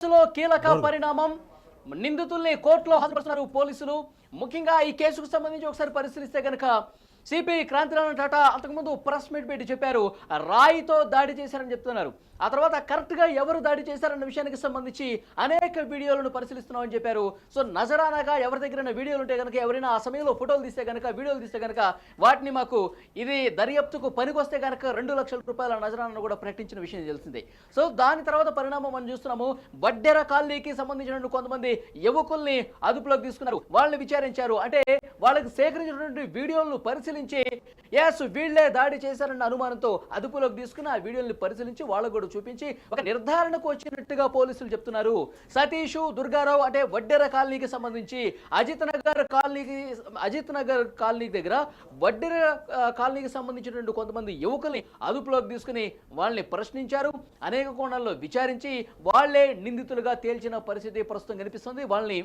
కేసులో కీలక పరిణామం. నిందితుల్ని కోర్టులో హాజరుపరుస్తున్నారు పోలీసులు. ముఖ్యంగా ఈ కేసుకు సంబంధించి ఒకసారి పరిశీలిస్తే కనుక సిపి క్రాంతిరావు టాటా అంతకుముందు ప్రెస్ మీట్ పెట్టి చెప్పారు రాయితో దాడి చేశారని చెప్తున్నారు. ఆ తర్వాత కరెక్ట్గా ఎవరు దాడి చేశారన్న విషయానికి సంబంధించి అనేక వీడియోలను పరిశీలిస్తున్నామని చెప్పారు. సో నజరానగా ఎవరి దగ్గర వీడియోలు ఉంటే కనుక ఎవరైనా ఆ సమయంలో ఫోటోలు తీస్తే కనుక వీడియోలు తీస్తే కనుక వాటిని మాకు ఇది దర్యాప్తుకు పనికొస్తే కనుక రెండు లక్షల రూపాయల నజరానను కూడా ప్రకటించిన విషయం తెలిసిందే. సో దాని తర్వాత పరిణామం మనం చూస్తున్నాము. బడ్డెర కాలనీకి సంబంధించినటువంటి కొంతమంది యువకుల్ని అదుపులోకి తీసుకున్నారు. వాళ్ళని విచారించారు. అంటే వాళ్ళకి సేకరించినటువంటి వీడియోలను పరిశీలించి ఎస్ వీళ్ళే దాడి చేశారన్న అనుమానంతో అదుపులోకి తీసుకుని ఆ వీడియోని పరిశీలించి వాళ్ళకు కూడా చూపించి ఒక నిర్ధారణకు వచ్చినట్టుగా పోలీసులు చెప్తున్నారు. సతీష్ దుర్గారావు అంటే వడ్డెర కాలనీకి సంబంధించి అజిత్ నగర్ కాలనీకి అజిత్ నగర్ కాలనీ దగ్గర వడ్డెర కాలనీకి సంబంధించినటువంటి కొంతమంది యువకుల్ని అదుపులోకి తీసుకుని వాళ్ళని ప్రశ్నించారు. అనేక కోణాల్లో విచారించి వాళ్ళే నిందితులుగా తేల్చిన పరిస్థితి ప్రస్తుతం కనిపిస్తుంది. వాళ్ళని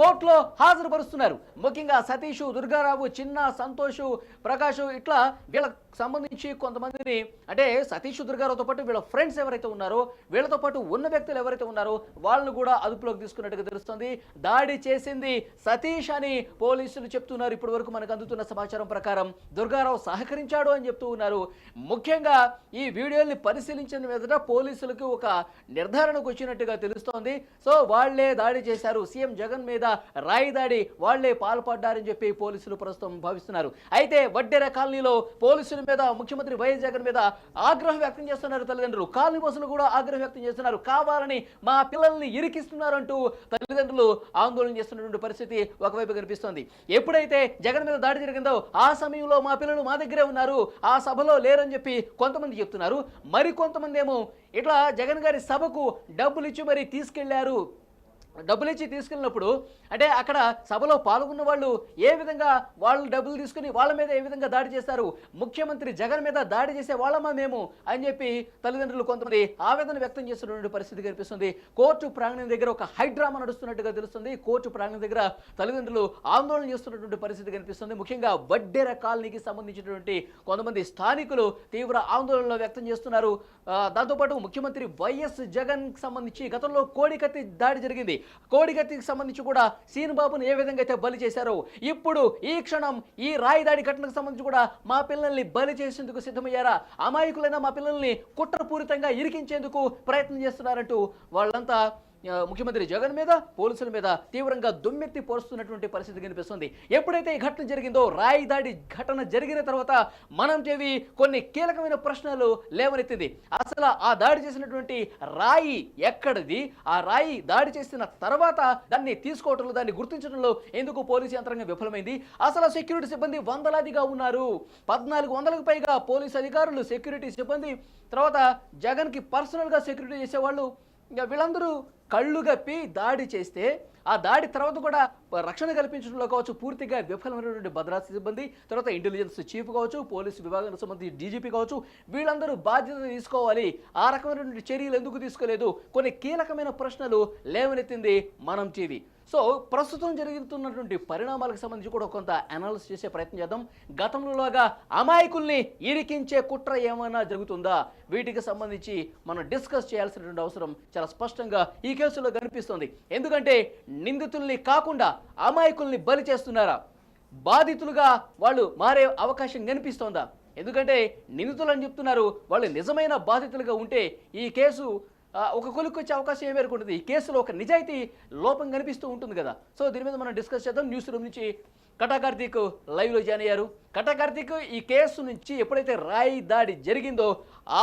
కోర్టులో హాజరుపరుస్తున్నారు. ముఖ్యంగా సతీష్ దుర్గారావు చిన్న సంతోష్ ప్రకాష్ ఇట్లా వీళ్ళ సంబంధించి కొంతమందిని అంటే సతీష్ గారితో పాటు వీళ్ళ ఫ్రెండ్స్ ఎవరైతే ఉన్నారో వీళ్ళతో పాటు ఉన్న వ్యక్తులు ఎవరైతే ఉన్నారో వాళ్ళను కూడా అదుపులోకి తీసుకున్నట్టుగా తెలుస్తుంది. దాడి చేసింది సతీష్ అని పోలీసులు చెప్తున్నారు. ఇప్పటి వరకు మనకు అందుతున్న సమాచారం ప్రకారం దుర్గారావు సహకరించాడు అని చెప్తూ ఉన్నారు. ముఖ్యంగా ఈ వీడియోల్ని పరిశీలించిన మీదట పోలీసులకు ఒక నిర్ధారణకు వచ్చినట్టుగా తెలుస్తోంది. సో వాళ్ళే దాడి చేశారు. సీఎం జగన్ మీద రాయి దాడి వాళ్ళే పాల్పడ్డారని చెప్పి పోలీసులు ప్రస్తుతం భావిస్తున్నారు. అయితే వడ్డెర కాలనీలో పోలీసులు మీద ముఖ్యమంత్రి వైఎస్ జగన్ మీద ఆగ్రహం వ్యక్తం చేస్తున్నారు తల్లిదండ్రులు. కాలనీ బస్సులు కూడా ఆగ్రహం వ్యక్తం చేస్తున్నారు. కావాలని మా పిల్లల్ని ఇరికిస్తున్నారంటూ తల్లిదండ్రులు ఆందోళన చేస్తున్నటువంటి పరిస్థితి ఒకవైపు కనిపిస్తోంది. ఎప్పుడైతే జగన్ మీద దాడి జరిగిందో ఆ సమయంలో మా పిల్లలు మా దగ్గరే ఉన్నారు. ఆ సభలో లేరని చెప్పి కొంతమంది చెప్తున్నారు. మరి కొంతమంది ఏమో ఇట్లా జగన్ గారి సభకు డబ్బులు ఇచ్చి మరి తీసుకెళ్ళారు. డబ్బులు ఇచ్చి తీసుకెళ్ళినప్పుడు అంటే అక్కడ సభలో పాల్గొన్న వాళ్ళు ఏ విధంగా వాళ్ళు డబ్బులు తీసుకుని వాళ్ళ మీద ఏ విధంగా దాడి చేస్తారు ముఖ్యమంత్రి జగన్ మీద దాడి చేసే వాళ్ళమా మేము అని చెప్పి తల్లిదండ్రులు కొంతమంది ఆవేదన వ్యక్తం చేస్తున్నటువంటి పరిస్థితి కనిపిస్తుంది. కోర్టు ప్రాంగణం దగ్గర ఒక హైడ్రామా నడుస్తున్నట్టుగా తెలుస్తుంది. కోర్టు ప్రాంగణం దగ్గర తల్లిదండ్రులు ఆందోళన చేస్తున్నటువంటి పరిస్థితి కనిపిస్తుంది. ముఖ్యంగా వడ్డెర కాలనీకి సంబంధించినటువంటి కొంతమంది స్థానికులు తీవ్ర ఆందోళనలు వ్యక్తం చేస్తున్నారు. దాంతోపాటు ముఖ్యమంత్రి వైఎస్ జగన్ సంబంధించి గతంలో కోడికత్తి దాడి జరిగింది. కోడిగత్తికి సంబంధించి కూడా సీనుబాబును ఏ విధంగా అయితే బలి చేశారో ఇప్పుడు ఈ క్షణం ఈ రాయి దాడి ఘటనకు సంబంధించి కూడా మా పిల్లల్ని బలి చేసేందుకు సిద్ధమయ్యారా? అమాయకులైన మా పిల్లల్ని కుట్రపూరితంగా ఇరికించేందుకు ప్రయత్నం చేస్తున్నారంటూ వాళ్ళంతా ముఖ్యమంత్రి జగన్ మీద పోలీసుల మీద తీవ్రంగా దుమ్మెత్తి పోరుస్తున్నటువంటి పరిస్థితి కనిపిస్తుంది. ఎప్పుడైతే ఈ ఘటన జరిగిందో రాయి దాడి ఘటన జరిగిన తర్వాత మనం చేవి కొన్ని కీలకమైన ప్రశ్నలు లేవనెత్తింది. అసలు ఆ దాడి చేసినటువంటి రాయి ఎక్కడిది? ఆ రాయి దాడి చేసిన తర్వాత దాన్ని తీసుకోవటంలో దాన్ని గుర్తించడంలో ఎందుకు పోలీసు యంత్రాంగం విఫలమైంది? అసలు సెక్యూరిటీ సిబ్బంది వందలాదిగా ఉన్నారు. పద్నాలుగు వందలకు పైగా పోలీసు అధికారులు సెక్యూరిటీ సిబ్బంది. తర్వాత జగన్కి పర్సనల్గా సెక్యూరిటీ చేసేవాళ్ళు. ఇంకా వీళ్ళందరూ కళ్ళు గప్పి దాడి చేస్తే ఆ దాడి తర్వాత కూడా రక్షణ కల్పించడంలో కావచ్చు పూర్తిగా విఫలమైనటువంటి భద్రతా సిబ్బంది తర్వాత ఇంటెలిజెన్స్ చీఫ్ కావచ్చు పోలీసు విభాగానికి సంబంధించి డీజీపీ కావచ్చు వీళ్ళందరూ బాధ్యత తీసుకోవాలి. ఆ రకమైనటువంటి చర్యలు ఎందుకు తీసుకోలేదు? కొన్ని కీలకమైన ప్రశ్నలు లేవనెత్తింది మనం టీవీ. సో ప్రస్తుతం జరుగుతున్నటువంటి పరిణామాలకు సంబంధించి కూడా కొంత అనాలిసిస్ చేసే ప్రయత్నం చేద్దాం. గతంలోలాగా అమాయకుల్ని ఇరికించే కుట్ర ఏమైనా జరుగుతుందా? వీటికి సంబంధించి మనం డిస్కస్ చేయాల్సినటువంటి అవసరం చాలా స్పష్టంగా ఈ కేసులో కనిపిస్తుంది. ఎందుకంటే నిందితుల్ని కాకుండా అమాయకుల్ని బలి చేస్తున్నారా? బాధితులుగా వాళ్ళు మారే అవకాశం కనిపిస్తోందా? ఎందుకంటే నిందితులు అని చెప్తున్నారు వాళ్ళు నిజమైన బాధితులుగా ఉంటే ఈ కేసు ఒక కొలుక్కు వచ్చే అవకాశం ఏ మేరకు ఉంటుంది? ఈ కేసులో ఒక నిజాయితీ లోపం కనిపిస్తూ ఉంటుంది కదా. సో దీని మీద మనం డిస్కస్ చేద్దాం. న్యూస్ రూమ్ నుంచి కటా కార్తీక్ లైవ్లో జాయిన్ అయ్యారు. కటా కార్తీక్ ఈ కేసు నుంచి ఎప్పుడైతే రాయి దాడి జరిగిందో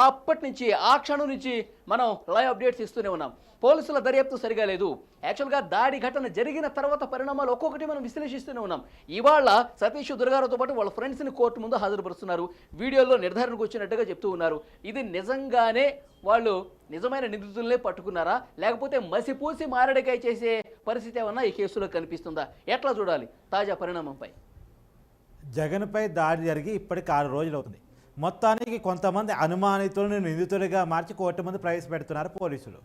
అప్పటి నుంచి ఆ క్షణం నుంచి మనం లైవ్ అప్డేట్స్ ఇస్తూనే ఉన్నాం. పోలీసుల దర్యాప్తు సరిగా లేదు. యాక్చువల్గా దాడి ఘటన జరిగిన తర్వాత పరిణామాలు ఒక్కొక్కటి మనం విశ్లేషిస్తూనే ఉన్నాం. ఇవాళ సతీష్ దుర్గారావుతో పాటు వాళ్ళ ఫ్రెండ్స్ని కోర్టు ముందు హాజరుపరుస్తున్నారు. వీడియోలో నిర్ధారణకు వచ్చినట్టుగా చెప్తూ ఉన్నారు. ఇది నిజంగానే వాళ్ళు నిజమైన నిందితులనే పట్టుకున్నారా? లేకపోతే మసిపూసి మారడికాయ చేసే పరిస్థితి ఏమన్నా ఈ కేసులో కనిపిస్తుందా? ఎట్లా చూడాలి? తాజా పరిణామంపై. జగన్పై దాడి జరిగి ఇప్పటికి ఆరు రోజులు అవుతుంది. మొత్తానికి కొంతమంది అనుమానితులను నిందితులుగా మార్చి కోర్టు ముందు ప్రవేశపెడుతున్నారు పోలీసులు.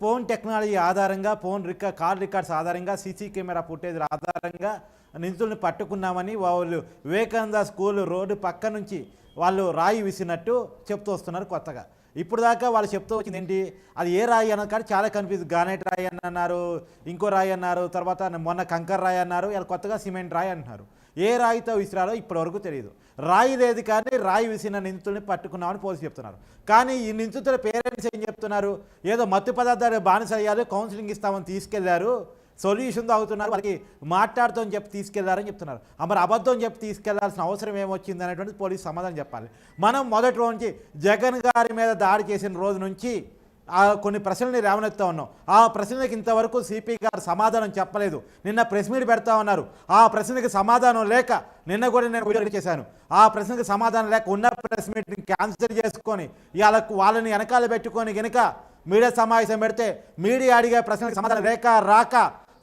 ఫోన్ టెక్నాలజీ ఆధారంగా ఫోన్ రికా కాల్ రికార్డ్స్ ఆధారంగా సీసీ కెమెరా ఫుటేజ్ ఆధారంగా నిందితుల్ని పట్టుకున్నామని వాళ్ళు వివేకానంద స్కూల్ రోడ్డు పక్క నుంచి వాళ్ళు రాయి విసినట్టు చెప్తూ వస్తున్నారు కొత్తగా. ఇప్పుడు దాకా వాళ్ళు చెప్తూ వచ్చింది ఏంటి? అది ఏ రాయి అన్నది కానీ చాలా కన్ఫ్యూజ్ గ్రానైట్ రాయి అని అన్నారు ఇంకో రాయి అన్నారు తర్వాత మొన్న కంకర్ రాయి అన్నారు ఇలా కొత్తగా సిమెంట్ రాయి అంటున్నారు. ఏ రాయితో విసిరాలో ఇప్పటివరకు తెలియదు రాయి లేదు కానీ రాయి విసిన నిందితుల్ని పట్టుకున్నామని పోలీసు చెప్తున్నారు. కానీ ఈ నిందితుల పేరెంట్స్ ఏం చెప్తున్నారు? ఏదో మత్తు పదార్థాలు బానిస అయ్యారు కౌన్సిలింగ్ ఇస్తామని తీసుకెళ్ళారు సొల్యూషన్ తాగుతున్నారు వాళ్ళకి మాట్లాడుతూ చెప్పి తీసుకెళ్ళారని చెప్తున్నారు. ఆ మరి అబద్ధం చెప్పి తీసుకెళ్ళాల్సిన అవసరం ఏమొచ్చింది అనేటువంటి పోలీసు సమాధానం చెప్పాలి. మనం మొదటి రోజు నుంచి జగన్ గారి మీద దాడి చేసిన రోజు నుంచి ఆ కొన్ని ప్రశ్నల్ని రేవనెత్తా ఉన్నాం. ఆ ప్రశ్నలకు ఇంతవరకు సిపి గారు సమాధానం చెప్పలేదు. నిన్న ప్రెస్ మీట్ పెడతా ఉన్నారు. ఆ ప్రశ్నకి సమాధానం లేక నిన్న కూడా నేను వీడియో చేశాను. ఆ ప్రశ్నకి సమాధానం లేక ఉన్న ప్రెస్ మీట్ని క్యాన్సిల్ చేసుకొని వాళ్ళకు వాళ్ళని వెనకాల పెట్టుకొని గనుక మీడియా సమావేశం పెడితే మీడియా అడిగే ప్రశ్నలకు సమాధానం లేక రాక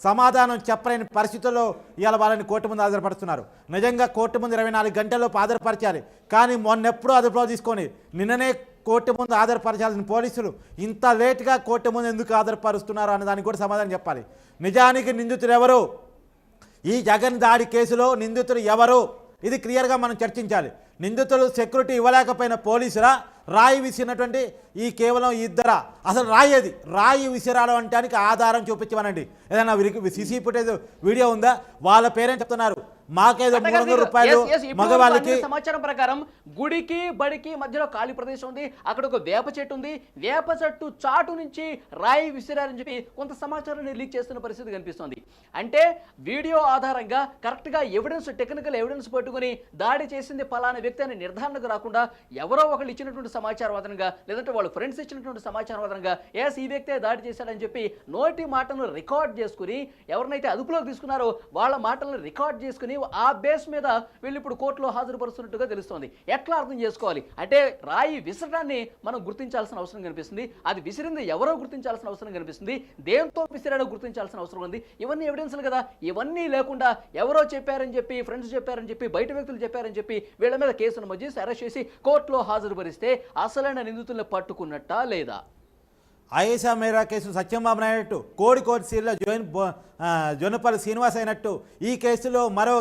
సమాధానం చెప్పలేని పరిస్థితుల్లో ఇవాళ వాళ్ళని కోర్టు ముందు ఆధారపడుతున్నారు నిజంగా కోర్టు ముందు ఇరవై నాలుగు గంటల్లో ఆధారపరచాలి కానీ మొన్నెప్పుడు అదుపులో తీసుకొని నిన్ననే కోర్టు ముందు ఆధారపరచాల్సిన పోలీసులు ఇంత లేట్గా కోర్టు ముందు ఎందుకు ఆధారపరుస్తున్నారు అన్న దానికి కూడా సమాధానం చెప్పాలి. నిజానికి నిందితులు ఎవరు? ఈ జగన్ దాడి కేసులో నిందితులు ఎవరు? ఇది క్లియర్గా మనం చర్చించాలి. నిందితులు సెక్యూరిటీ ఇవ్వలేకపోయిన పోలీసులా రాయి విసిరినటువంటి ఈ కేవలం ఇద్దరా? అసలు రాయి అది రాయి విసిరాలు అంటానికి ఆధారం చూపించమనండి. ఏదైనా సీసీ ఫుటేజ్ వీడియో ఉందా? వాళ్ళ పేరెంట్ చెప్తున్నారు? మాకేదో మూడు వందల రూపాయలు మగవాళ్ళకి సమాచారం ప్రకారం గుడికి బడికి మధ్యలో ఖాళీ ప్రదేశం ఉంది. అక్కడ ఒక వేప చెట్టు ఉంది. వేప చెట్టు చాటు నుంచి రాయి విసిరారని చెప్పి కొంత సమాచారాన్ని లీక్ చేస్తున్న పరిస్థితి కనిపిస్తుంది. అంటే వీడియో ఆధారంగా కరెక్ట్గా ఎవిడెన్స్ టెక్నికల్ ఎవిడెన్స్ పట్టుకొని దాడి చేసింది పలానా వ్యక్తి అని నిర్ధారణకు రాకుండా ఎవరో ఒకళ్ళు ఇచ్చినటువంటి సమాచారం ఆధారంగా లేదంటే వాళ్ళ ఫ్రెండ్స్ ఇచ్చినటువంటి సమాచారం ఆధారంగా ఎస్ ఈ వ్యక్తే దాడి చేశాడని చెప్పి నోటి మాటలను రికార్డ్ చేసుకుని ఎవరినైతే అదుపులోకి తీసుకున్నారో వాళ్ళ మాటలను రికార్డ్ చేసుకుని ఆ బేస్ మీద వీళ్ళు ఇప్పుడు కోర్టులో హాజరుపరుస్తున్నట్టుగా తెలుస్తోంది. ఎట్లా అర్థం చేసుకోవాలి? అంటే రాయి విసరడాన్ని మనం గుర్తించాల్సిన అవసరం కనిపిస్తుంది. అది విసిరింది ఎవరో గుర్తించాల్సిన అవసరం కనిపిస్తుంది. దేంతో విసిరాడో గుర్తించాల్సిన అవసరం ఉంది. ఇవన్నీ ఎవిడెన్స్లు కదా. ఇవన్నీ లేకుండా ఎవరో చెప్పారని చెప్పి ఫ్రెండ్స్ చెప్పారని చెప్పి బయట వ్యక్తులు చెప్పారని చెప్పి వీళ్ళ మీద కేసు నమోదు చేసి అరెస్ట్ చేసి కోర్టులో హాజరుపరిస్తే అసలైన నిందితుల్ని పట్టుకున్నట్టా లేదా? ఐఎస్ఆ మేరా కేసు సత్యంబాబు నాయుడు కోడి కోటి సీల్లో జొన్నపల్లి శ్రీనివాస్ అయినట్టు ఈ కేసులో మరో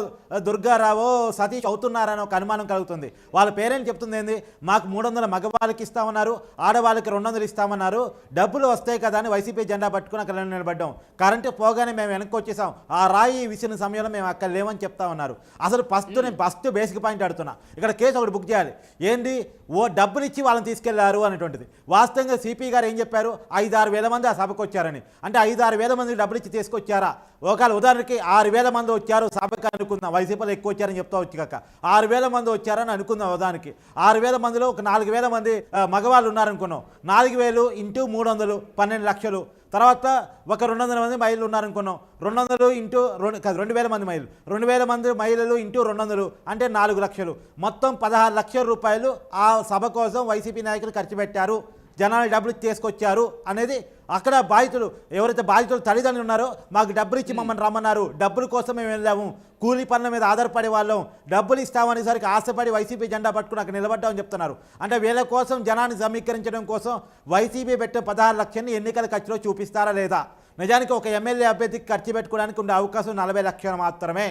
దుర్గారావు సతీష్ అవుతున్నారని ఒక అనుమానం కలుగుతుంది. వాళ్ళ పేరెంట్ చెప్తుంది ఏంది? మాకు మూడు వందల మగవాళ్ళకి ఇస్తామన్నారు ఆడవాళ్ళకి రెండు వందలు ఇస్తామన్నారు డబ్బులు వస్తాయి కదా అని వైసీపీ జెండా పట్టుకుని అక్కడ నిలబడ్డాం. కరెంటు పోగానే మేము వెనక్కి వచ్చేసాం. ఆ రాయి విసిన సమయంలో మేము అక్కడ లేవని చెప్తా ఉన్నారు. అసలు ఫస్ట్ నేను ఫస్ట్ బేసిక్ పాయింట్ ఆడుతున్నా ఇక్కడ కేసు ఒకటి బుక్ చేయాలి. ఏంటి ఓ డబ్బులు ఇచ్చి వాళ్ళని తీసుకెళ్ళారు అనేటువంటిది. వాస్తవంగా సిపి గారు ఏం చెప్పారు? ఐదు ఆరు వేల మంది ఆ సభకు వచ్చారని. అంటే ఐదు ఆరు వేల మంది డబ్బులు ఇచ్చి తీసుకొచ్చారా? ఒకవేళ ఉదాహరణకి ఆరు వేల మంది వచ్చారు సభకు అనుకుందాం. వైసీపీలో ఎక్కువ వచ్చారని చెప్తా వచ్చి కాక. ఆరు వేల మంది వచ్చారని అనుకుందాం ఉదాహరణకి. ఆరు వేల మందిలో ఒక నాలుగు వేల మంది మగవాళ్ళు ఉన్నారనుకున్నాం. నాలుగు వేలు ఇంటూ మూడు వందలు పన్నెండు లక్షలు. తర్వాత ఒక రెండు వందల మంది మహిళలు ఉన్నారనుకున్నాం. రెండు వందలు ఇంటూ రెండు కాదు రెండు వేల మంది మహిళలు. రెండు వేల మంది మహిళలు ఇంటూ రెండు వందలు అంటే నాలుగు లక్షలు. మొత్తం పదహారు లక్షల రూపాయలు ఆ సభ కోసం వైసీపీ నాయకులు ఖర్చు పెట్టారు. జనాలు డబ్బులు తీసుకొచ్చారు అనేది అక్కడ బాధితులు ఎవరైతే బాధితులు తల్లిదండ్రులు ఉన్నారో మాకు డబ్బులు ఇచ్చి మమ్మల్ని రమ్మన్నారు. డబ్బుల కోసం మేము వెళ్ళాము. కూలీ పనుల మీద ఆధారపడే వాళ్ళం. డబ్బులు ఇస్తామనేసరికి ఆశపడి వైసీపీ జెండా పట్టుకుని అక్కడ నిలబడ్డామని చెప్తున్నారు. అంటే వీళ్ళ కోసం జనాన్ని సమీకరించడం కోసం వైసీపీ పెట్టే పదహారు లక్షల్ని ఎన్నికల ఖర్చులో చూపిస్తారా లేదా? నిజానికి ఒక ఎమ్మెల్యే అభ్యర్థికి ఖర్చు పెట్టుకోవడానికి ఉండే అవకాశం నలభై లక్షలు మాత్రమే.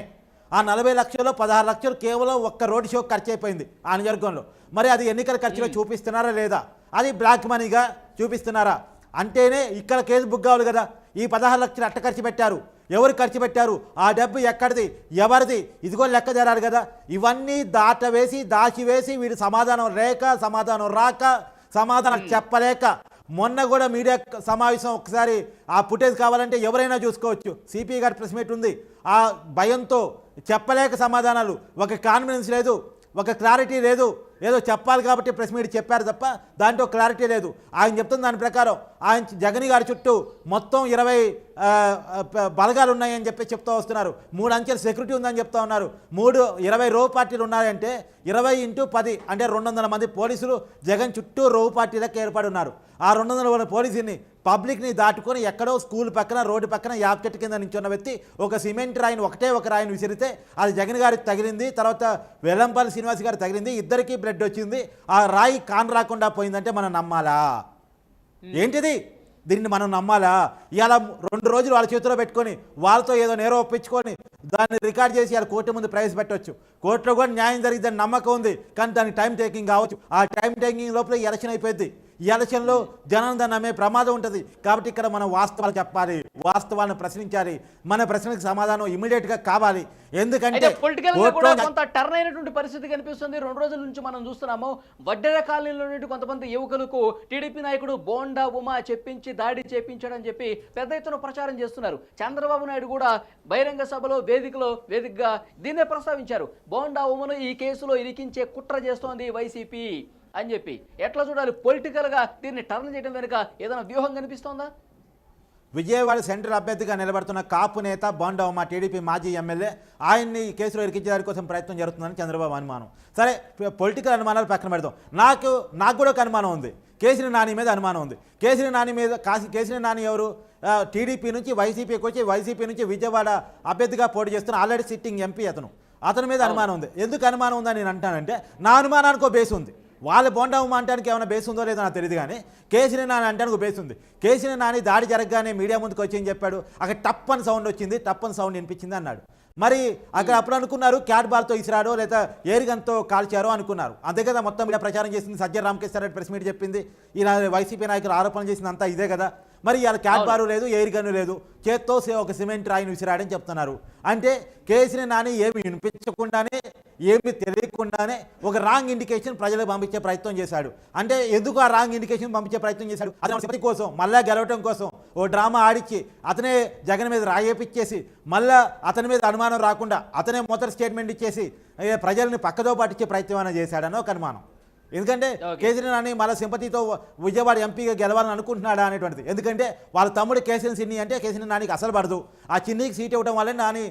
ఆ నలభై లక్షల్లో పదహారు లక్షలు కేవలం ఒక్క రోడ్ షో ఖర్చు అయిపోయింది ఆ నియోజకవర్గంలో. మరి అది ఎన్నికల ఖర్చులో చూపిస్తున్నారా లేదా? అది బ్లాక్ మనీగా చూపిస్తున్నారా? అంటేనే ఇక్కడ కేసు బుక్ కావాలి కదా. ఈ పదహారు లక్షలు అట్ట ఖర్చు పెట్టారు. ఎవరు ఖర్చు పెట్టారు? ఆ డబ్బు ఎక్కడిది? ఎవరిది? ఇదిగో లెక్క జరారు కదా. ఇవన్నీ దాటవేసి దాచివేసి వీడు సమాధానం లేక సమాధానం రాక సమాధానం చెప్పలేక మొన్న కూడా మీడియా సమావేశం ఒకసారి ఆ ఫుటేజ్ కావాలంటే ఎవరైనా చూసుకోవచ్చు. సిపి గారి ప్రెస్ మీట్ ఉంది. ఆ భయంతో చెప్పలేక సమాధానాలు. ఒక కాన్ఫిడెన్స్ లేదు. ఒక క్లారిటీ లేదు. ఏదో చెప్పాలి కాబట్టి ప్రెస్ మీట్ చెప్పారు తప్ప దాంట్లో క్లారిటీ లేదు. ఆయన చెప్తున్న దాని ప్రకారం ఆయన జగన్ గారి చుట్టూ మొత్తం ఇరవై బలగాలు ఉన్నాయని చెప్పి చెప్తూ వస్తున్నారు. మూడు అంచెల సెక్యూరిటీ ఉందని చెప్తా ఉన్నారు. మూడు ఇరవై రో పార్టీలు ఉన్నాయంటే ఇరవై ఇంటూ పది అంటే రెండు వందల మంది పోలీసులు జగన్ చుట్టూ రో పార్టీలకు ఏర్పడి ఉన్నారు. ఆ రెండు వందల పోలీసుని పబ్లిక్ని దాటుకొని ఎక్కడో స్కూల్ పక్కన రోడ్డు పక్కన యాప్ చెట్టు కింద నించున్న వ్యక్తి ఒక సిమెంట్ రాయిని ఒకటే ఒక రాయిని విసిరితే అది జగన్ గారికి తగిలింది తర్వాత వెల్లంపల్లి శ్రీనివాస్ గారికి తగిలింది ఇద్దరికీ బ్లడ్ వచ్చింది ఆ రాయి కాన్ రాకుండా పోయిందంటే మనం నమ్మాలా? ఏంటిది? దీన్ని మనం నమ్మాలా? ఇలా రెండు రోజులు వాళ్ళ చేతిలో పెట్టుకొని వాళ్ళతో ఏదో నేరం ఒప్పించుకొని దాన్ని రికార్డ్ చేసి వాళ్ళ కోర్టు ముందు ప్రవేశపెట్టవచ్చు కోర్టులో కూడా న్యాయం జరిగిందని నమ్మకం ఉంది కానీ దానికి టైం టేకింగ్ కావచ్చు. ఆ టైం టేకింగ్ లోపల ఎలక్షన్ అయిపోయింది. ఈ ఎలక్షన్లో జనం దాన్ని నమ్మే ప్రమాదం ఉంటుంది. కాబట్టి ఇక్కడ మనం వాస్తవాలు చెప్పాలి. వాస్తవాలను ప్రశ్నించాలి. మన ప్రశ్నకు సమాధానం ఇమీడియట్గా కావాలి. ఎందుకంటే పొలిటికల్గా కూడా కొంత టర్న్ అయినటువంటి పరిస్థితి కనిపిస్తుంది. రెండు రోజుల నుంచి మనం చూస్తున్నాము. వడ్డెర కాలనీలో కొంతమంది యువకులకు టీడీపీ నాయకుడు బోండా ఉమా చెప్పించి దాడి చేపించాడని చెప్పి పెద్ద ఎత్తున ప్రచారం చేస్తున్నారు. చంద్రబాబు నాయుడు కూడా బహిరంగ సభలో వేదికలో వేదికగా దీన్నే ప్రస్తావించారు. బోండా ఉమను ఈ కేసులో ఇరికించే కుట్ర చేస్తోంది వైసీపీ. అని చెప్పి ఎట్లా చూడాలి? పొలిటికల్గా దీన్ని టర్న్ చేయడం వెనుక ఏదైనా వ్యూహం కనిపిస్తోందా? విజయవాడ సెంట్రల్ అభ్యర్థిగా నిలబడుతున్న కాపు నేత బోండవ మా టీడీపీ మాజీ ఎమ్మెల్యే ఆయన్ని ఈ కేసులో ఇరికించడానికి కోసం ప్రయత్నం జరుగుతుందని చంద్రబాబు అనుమానం. సరే పొలిటికల్ అనుమానాలు పక్కన పెడదాం. నాకు నాకు కూడా ఒక అనుమానం ఉంది. కేసీని నాని మీద అనుమానం ఉంది. కేసీని నాని మీద కాసి కేసీని నాని ఎవరు? టీడీపీ నుంచి వైసీపీకి వచ్చి వైసీపీ నుంచి విజయవాడ అభ్యర్థిగా పోటీ చేస్తున్న ఆల్రెడీ సిట్టింగ్ ఎంపీ అతను. అతని మీద అనుమానం ఉంది. ఎందుకు అనుమానం ఉందని నేను అంటానంటే నా అనుమానానికి ఒక బేస్ ఉంది. వాళ్ళ బోండామ్మ అంటానికి ఏమైనా బేస్ ఉందో లేదో నాకు తెలియదు కానీ కేసీని నాని అంటానికి బేస్ ఉంది. కేసీని నాని దాడి జరగగానే మీడియా ముందుకు వచ్చి చెప్పాడు? అక్కడ టప్ అని సౌండ్ వచ్చింది టప్ అని సౌండ్ వినిపించింది అన్నాడు. మరి అక్కడ అప్పుడు అనుకున్నారు క్యాట్ బాల్తో ఇసిరాడో లేదా ఏరిగన్తో కాల్చారో అనుకున్నారు. అంతే కదా మొత్తం ఇలా ప్రచారం చేసింది సజ్జల రామకృష్ణారెడ్డి ప్రెస్ మీట్ చెప్పింది. ఇలా వైసీపీ నాయకులు ఆరోపణలు చేసింది అంతా ఇదే కదా. మరి ఇవాళ క్యాట్ బారు లేదు ఎయిర్ గన్ను లేదు. చేత్తో సే- ఒక సిమెంట్ రాయిని విసిరాడని చెప్తున్నారు. అంటే కేసీని నాని ఏమి వినిపించకుండానే ఏమి తెలియకుండానే ఒక రాంగ్ ఇండికేషన్ ప్రజలకు పంపించే ప్రయత్నం చేశాడు. అంటే ఎందుకు ఆ రాంగ్ ఇండికేషన్ పంపించే ప్రయత్నం చేశాడు? సింపతి కోసం మళ్ళా గెలవటం కోసం ఓ డ్రామా ఆడిచ్చి అతనే జగన్ మీద రాయేపిచ్చేసి మళ్ళా అతని మీద అనుమానం రాకుండా అతనే మొదటి స్టేట్మెంట్ ఇచ్చేసి ప్రజల్ని పక్కదో పట్టించే ప్రయత్నం చేశాడని ఒక అనుమానం. ఎందుకంటే. కేసీఆర్ నాని మళ్ళీ సింపతితో విజయవాడ ఎంపీగా గెలవాలని అనుకుంటున్నాడా అనేటువంటిది. ఎందుకంటే వాళ్ళ తమ్ముడు కేసీఆర్ సిన్ని అంటే కేసీఆర్ నానికి అసలు పడదు. ఆ చిన్నికి సీట్ ఇవ్వడం వల్లే నాని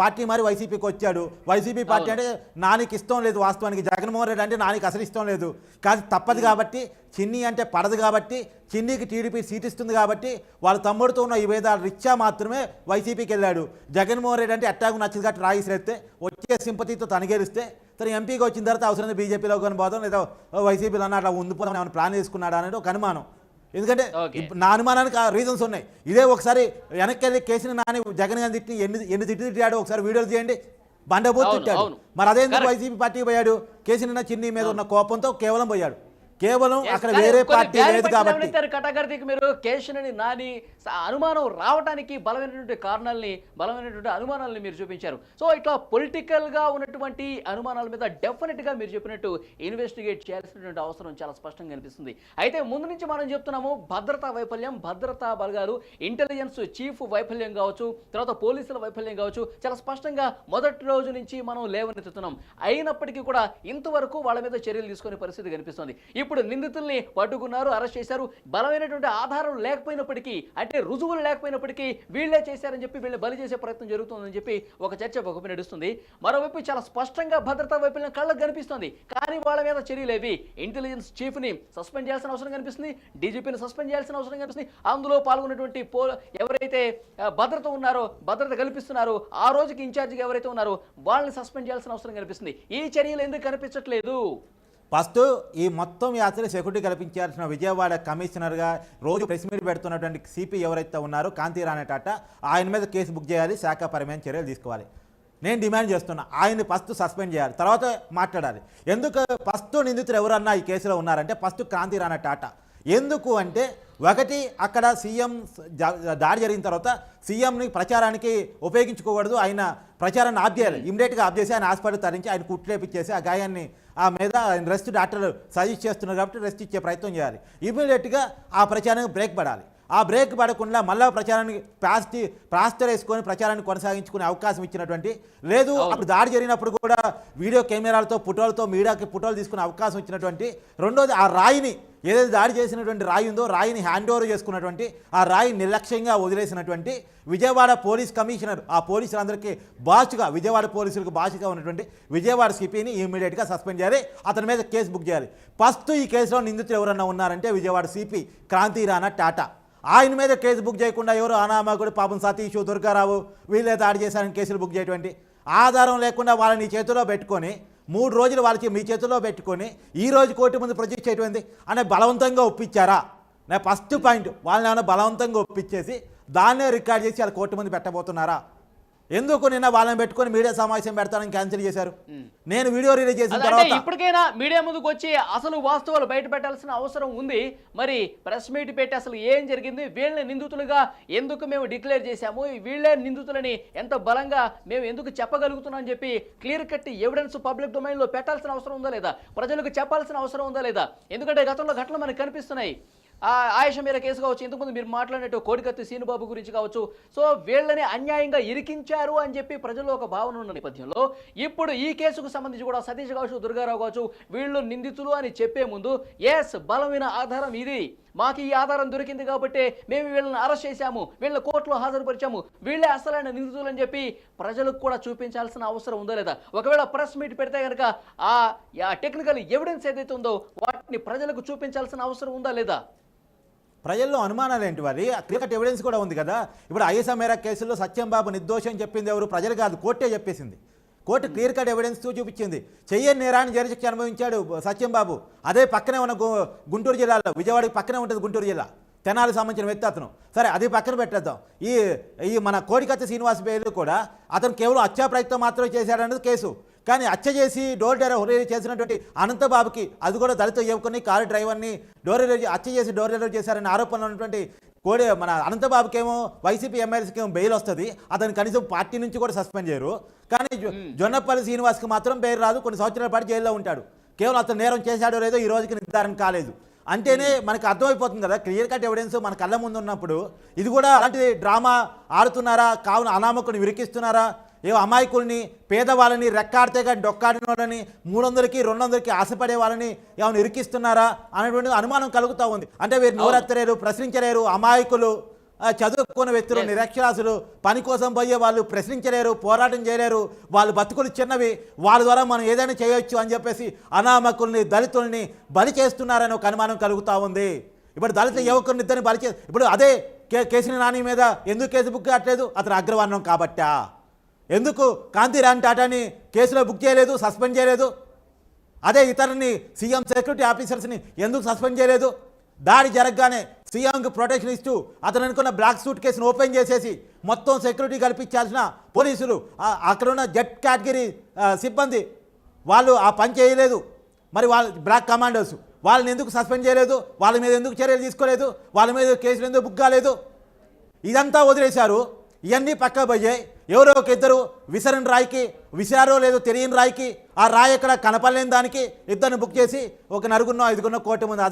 పార్టీ మారి వైసీపీకి వచ్చాడు. వైసీపీ పార్టీ అంటే నానికి ఇష్టం లేదు వాస్తవానికి. జగన్మోహన్ రెడ్డి అంటే నానికి అసలు ఇష్టం లేదు. కానీ తప్పదు కాబట్టి చిన్ని అంటే పడదు కాబట్టి చిన్నికి టీడీపీ సీట్ ఇస్తుంది కాబట్టి వాళ్ళ తమ్ముడితో ఉన్న ఈ భేదాలు రిచ్చా మాత్రమే వైసీపీకి వెళ్ళాడు. జగన్మోహన్ రెడ్డి అంటే ఎట్టాగు నచ్చదు కాబట్టి రాయిసిరేస్తే వచ్చే సింపతితో తనగేరిస్తే తను ఎంపీగా వచ్చిన తర్వాత అవసరం బీజేపీలో కొని పోదాం లేదా వైసీపీలో అన్న అట్లా ఉండిపోదాం ఏమైనా ప్లాన్ చేసుకున్నాడా అనేది ఒక అనుమానం. ఎందుకంటే నా అనుమానానికి ఆ రీజన్స్ ఉన్నాయి. ఇదే ఒకసారి వెనక్కి వెళ్ళి కేసుని నాని జగన్ గారిని తిట్టి ఎన్ని ఎన్ని తిట్టి తిట్టాడు ఒకసారి వీడియోలు చేయండి బండబూత్ తిట్టాడు. మరి అదేందుకు Correct. వైసీపీ పార్టీకి పోయాడు? కేసీని చిన్ని మీద ఉన్న కోపంతో కేవలం పోయాడు. కేవలం అక్కడ వేరే పార్టీ లేదు కాబట్టి. కటకర్తికి మీరు కేశనని నాని అనుమానం రావడానికి బలమైనటువంటి కారణాలని బలమైనటువంటి అనుమానాలని మీరు చూపించారు. సో ఇట్లా పొలిటికల్గా ఉన్నటువంటి అనుమానాల మీద డెఫినెట్గా మీరు చెప్పినట్టు ఇన్వెస్టిగేట్ చేయాల్సినటువంటి అవసరం చాలా స్పష్టంగా కనిపిస్తుంది. అయితే ముందు నుంచి మనం చెప్తున్నాము భద్రతా వైఫల్యం భద్రతా బలగాలు ఇంటెలిజెన్స్ చీఫ్ వైఫల్యం కావచ్చు తర్వాత పోలీసుల వైఫల్యం కావచ్చు చాలా స్పష్టంగా మొదటి రోజు నుంచి మనం లేవనెత్తుతున్నాం. అయినప్పటికీ కూడా ఇంతవరకు వాళ్ళ మీద చర్యలు తీసుకునే పరిస్థితి కనిపిస్తుంది. ఇప్పుడు నిందితుల్ని పట్టుకున్నారు అరెస్ట్ చేశారు. బలమైనటువంటి ఆధారం లేకపోయినప్పటికీ అంటే రుజువులు లేకపోయినప్పటికీ వీళ్ళే చేశారని చెప్పి వీళ్ళని బలి చేసే ప్రయత్నం జరుగుతుందని చెప్పి ఒక చర్చ ఒకపై నడుస్తుంది. మరోవైపు చాలా స్పష్టంగా భద్రతా వైఫల్యం కళ్ళకు కనిపిస్తుంది. కానీ వాళ్ళ మీద చర్యలేవి. ఇంటెలిజెన్స్ చీఫ్ని సస్పెండ్ చేయాల్సిన అవసరం కనిపిస్తుంది. డీజీపీని సస్పెండ్ చేయాల్సిన అవసరం కనిపిస్తుంది. అందులో పాల్గొన్నటువంటి పో ఎవరైతే భద్రత ఉన్నారో భద్రత కల్పిస్తున్నారో ఆ రోజుకి ఇన్ఛార్జిగా ఎవరైతే ఉన్నారో వాళ్ళని సస్పెండ్ చేయాల్సిన అవసరం కనిపిస్తుంది. ఈ చర్యలు ఎందుకు కనిపించట్లేదు? ఫస్ట్ ఈ మొత్తం యాత్ర సెక్యూరిటీ కల్పించాల్సిన విజయవాడ కమిషనర్గా రోజు ప్రెస్ మీట్ పెడుతున్నటువంటి సిపి ఎవరైతే ఉన్నారో కాంతి రాణే టాటా ఆయన మీద కేసు బుక్ చేయాలి శాఖపరమైన చర్యలు తీసుకోవాలి. నేను డిమాండ్ చేస్తున్నా ఆయన్ని ఫస్ట్ సస్పెండ్ చేయాలి తర్వాత మాట్లాడాలి. ఎందుకు ఫస్ట్ నిందితులు ఎవరన్నా ఈ కేసులో ఉన్నారంటే ఫస్ట్ కాంతి రాణా టాటా. ఎందుకు అంటే ఒకటి అక్కడ సీఎం దాడి జరిగిన తర్వాత సీఎంని ప్రచారానికి ఉపయోగించుకోకూడదు. ఆయన ప్రచారాన్ని ఆఫ్ చేయాలి. ఇమీడియట్గా ఆఫ్ చేసి ఆయన హాస్పిటల్ తరించి ఆయన కుట్లేపిచ్చేసి ఆ గాయాన్ని ఆ మీద ఆయన రెస్ట్ డాక్టర్ సజెస్ట్ చేస్తున్నారు కాబట్టి రెస్ట్ ఇచ్చే ప్రయత్నం చేయాలి. ఇమీడియట్గా ఆ ప్రచారానికి బ్రేక్ పడాలి. ఆ బ్రేక్ పడకుండా మళ్ళా ప్రచారానికి ప్లాస్టి ప్లాస్టర్ వేసుకొని ప్రచారాన్ని కొనసాగించుకునే అవకాశం ఇచ్చినటువంటి లేదు అప్పుడు దాడి జరిగినప్పుడు కూడా వీడియో కెమెరాలతో ఫోటోలతో మీడియాకి ఫోటోలు తీసుకునే అవకాశం ఇచ్చినటువంటి రెండోది ఆ రాయిని ఏదైతే దాడి చేసినటువంటి రాయి ఉందో రాయిని హ్యాండ్ ఓవర్ చేసుకున్నటువంటి ఆ రాయి నిర్లక్ష్యంగా వదిలేసినటువంటి విజయవాడ పోలీస్ కమిషనర్ ఆ పోలీసులందరికీ బాచుగా విజయవాడ పోలీసులకు బాచుగా ఉన్నటువంటి విజయవాడ సిపిని ఇమీడియట్గా సస్పెండ్ చేయాలి. అతని మీద కేసు బుక్ చేయాలి. ఫస్ట్ ఈ కేసులో నిందితులు ఎవరన్నా ఉన్నారంటే విజయవాడ సిపి క్రాంతి రాణా టాటా. ఆయన మీద కేసు బుక్ చేయకుండా ఎవరు అనామకుడు పాపం సతీష్ దుర్గారావు వీళ్ళే దాడి చేశారని కేసులు బుక్ చేయటువంటి ఆధారం లేకుండా వాళ్ళని చేతిలో పెట్టుకొని మూడు రోజులు వాళ్ళకి మీ చేతిలో పెట్టుకొని ఈ రోజు కోర్టు ముందు ప్రొజెక్ట్ చేయటువంటి అనే బలవంతంగా ఒప్పించారా? నా ఫస్ట్ పాయింట్ వాళ్ళని ఏమైనా బలవంతంగా ఒప్పించేసి దాన్నే రికార్డ్ చేసి వాళ్ళ కోర్టు మంది పెట్టబోతున్నారా? ఎందుకు నిన్న వాళ్ళని పెట్టుకొని మీడియా సమావేశం పెడతానని క్యాన్సిల్ చేశారు? నేను వీడియో రిలీజ్ చేసిన తర్వాత ఇప్పటికైనా మీడియా ముందుకు వచ్చి అసలు వాస్తవాలు బయట పెట్టాల్సిన అవసరం ఉంది. మరి ప్రెస్ మీట్ పెట్టి అసలు ఏం జరిగింది? వీళ్ళని నిందితులుగా ఎందుకు మేము డిక్లేర్ చేశాము? వీళ్ళే నిందితులని ఎంత బలంగా మేము ఎందుకు చెప్పగలుగుతున్నాం అని చెప్పి క్లియర్ కట్ ఎవిడెన్స్ పబ్లిక్ డొమైన్లో పెట్టాల్సిన అవసరం ఉందా లేదా? ప్రజలకు చెప్పాల్సిన అవసరం ఉందా లేదా? ఎందుకంటే గతంలో ఘటనలు మనకు కనిపిస్తున్నాయి. ఆయుష మీద కేసు కావచ్చు ఇంతకుముందు మీరు మాట్లాడినట్టు కోడికత్తి సీనుబాబు గురించి కావచ్చు. సో వీళ్ళని అన్యాయంగా ఇరికించారు అని చెప్పి ప్రజల్లో ఒక భావన ఉన్న నేపథ్యంలో ఇప్పుడు ఈ కేసుకు సంబంధించి కూడా సతీష్ కావచ్చు దుర్గారావు కావచ్చు వీళ్ళు నిందితులు అని చెప్పే ముందు ఎస్ బలమైన ఆధారం ఇది. మాకు ఈ ఆధారం దొరికింది కాబట్టి మేము వీళ్ళని అరెస్ట్ చేశాము. వీళ్ళని కోర్టులో హాజరుపరిచాము. వీళ్ళే అసలైన నిందితులు అని చెప్పి ప్రజలకు కూడా చూపించాల్సిన అవసరం ఉందా లేదా? ఒకవేళ ప్రెస్ మీట్ పెడితే కనుక ఆ టెక్నికల్ ఎవిడెన్స్ ఏదైతే ఉందో వాటిని ప్రజలకు చూపించాల్సిన అవసరం ఉందా లేదా? ప్రజల్లో అనుమానాలు ఏంటి వారి క్లియర్ ఎవిడెన్స్ కూడా ఉంది కదా. ఇప్పుడు ఐఎస్ఆ మేరా కేసులో సత్యం బాబు నిర్దోషం చెప్పింది ఎవరు? ప్రజలు కాదు కోర్టే చెప్పేసింది. కోర్టు క్లియర్ కట్ ఎవిడెన్స్ చూపించింది. చెయ్యని నేరాన్ని జరిశిక్ష అనుభవించాడు సత్యం బాబు అదే పక్కనే ఉన్న గు- గుంటూరు జిల్లాలో విజయవాడకి పక్కనే ఉంటుంది గుంటూరు జిల్లా. తెనాలకు సంబంధించిన వ్యక్తి అతను. సరే అది పక్కన పెట్టేద్దాం. ఈ ఈ మన కోడికత్తి శ్రీనివాస్ బేలు కూడా అతను కేవలం హత్యా ప్రయత్నం మాత్రమే చేశాడన్నది కేసు. కానీ హత్య చేసి డోర్ డెలివరీ చేసినటువంటి అనంతబాబుకి అది కూడా దళిత యువకుని కారు డ్రైవర్ని డోర్ డెలివరీ హత్య చేసి డోర్ డెలివరీ చేశారని ఆరోపణలు ఉన్నటువంటి కోడి మన అనంతబాబుకి ఏమో వైసీపీ ఎమ్మెల్యేస్కి ఏమో బెయిల్ వస్తుంది. అతను కనీసం పార్టీ నుంచి కూడా సస్పెండ్ చేయరు. కానీ జొన్నపల్లి శ్రీనివాస్కి మాత్రం బెయిల్ రాదు. కొన్ని సంవత్సరాల పాటు జైల్లో ఉంటాడు. కేవలం అతను నేరం చేశాడో లేదో ఈ రోజుకి నిర్ధారణ కాలేదు. అంటేనే మనకు అర్థమైపోతుంది కదా క్లియర్ కట్ ఎవిడెన్స్ మన కళ్ళ ముందు ఉన్నప్పుడు ఇది కూడా అలాంటి డ్రామా ఆడుతున్నారా? కావున అనామకుని విరికిస్తున్నారా? ఏవో అమాయకుల్ని పేదవాళ్ళని రెక్కాడితే కానీ డొక్కాడిన వాళ్ళని మూడు వందలకి రెండు వందలకి ఆశపడే వాళ్ళని ఏమైనా ఇరికిస్తున్నారా అనేటువంటి అనుమానం కలుగుతూ ఉంది. అంటే వీరు నోరెత్తలేరు ప్రశ్నించలేరు అమాయకులు చదువుకున్న వ్యక్తులు. నిరక్షరాసులు పని కోసం పోయే వాళ్ళు ప్రశ్నించలేరు పోరాటం చేయలేరు వాళ్ళు బతుకులు చిన్నవి వాళ్ళ ద్వారా మనం ఏదైనా చేయొచ్చు అని చెప్పేసి అనామకుల్ని దళితుల్ని బలి చేస్తున్నారని ఒక అనుమానం కలుగుతూ ఉంది. ఇప్పుడు దళిత యువకుని ఇద్దరిని బలి చే ఇప్పుడు అదే కే కేసుని నాని మీద ఎందుకు కేసు బుక్ కావట్లేదు అతను అగ్రవర్ణం కాబట్టా? ఎందుకు కాంతిరాన్ టాటాని కేసులో బుక్ చేయలేదు సస్పెండ్ చేయలేదు? అదే ఇతరుని సీఎం సెక్యూరిటీ ఆఫీసర్స్ని ఎందుకు సస్పెండ్ చేయలేదు? దాడి జరగగానే సీఎంకి ప్రొటెక్షన్ ఇస్తూ అతను అనుకున్న బ్లాక్ సూట్ కేసును ఓపెన్ చేసేసి మొత్తం సెక్యూరిటీ కల్పించాల్సిన పోలీసులు అక్కడున్న అక్కడ ఉన్న జెట్ కేటగిరీ సిబ్బంది వాళ్ళు ఆ పని చేయలేదు. మరి వాళ్ళ బ్లాక్ కమాండర్స్ వాళ్ళని ఎందుకు సస్పెండ్ చేయలేదు? వాళ్ళ మీద ఎందుకు చర్యలు తీసుకోలేదు? వాళ్ళ మీద కేసులు ఎందుకు బుక్ కాలేదు? ఇదంతా వదిలేశారు. ఇవన్నీ పక్క పోయాయి ఎవరో ఒక ఇద్దరు విసరని రాయికి విసిరారో లేదో తెలియని రాయికి ఆ రాయి ఎక్కడ కనపడలేని దానికి ఇద్దరిని బుక్ చేసి ఒక నలుగురినో ఐదుగురినో కోర్టు ముందు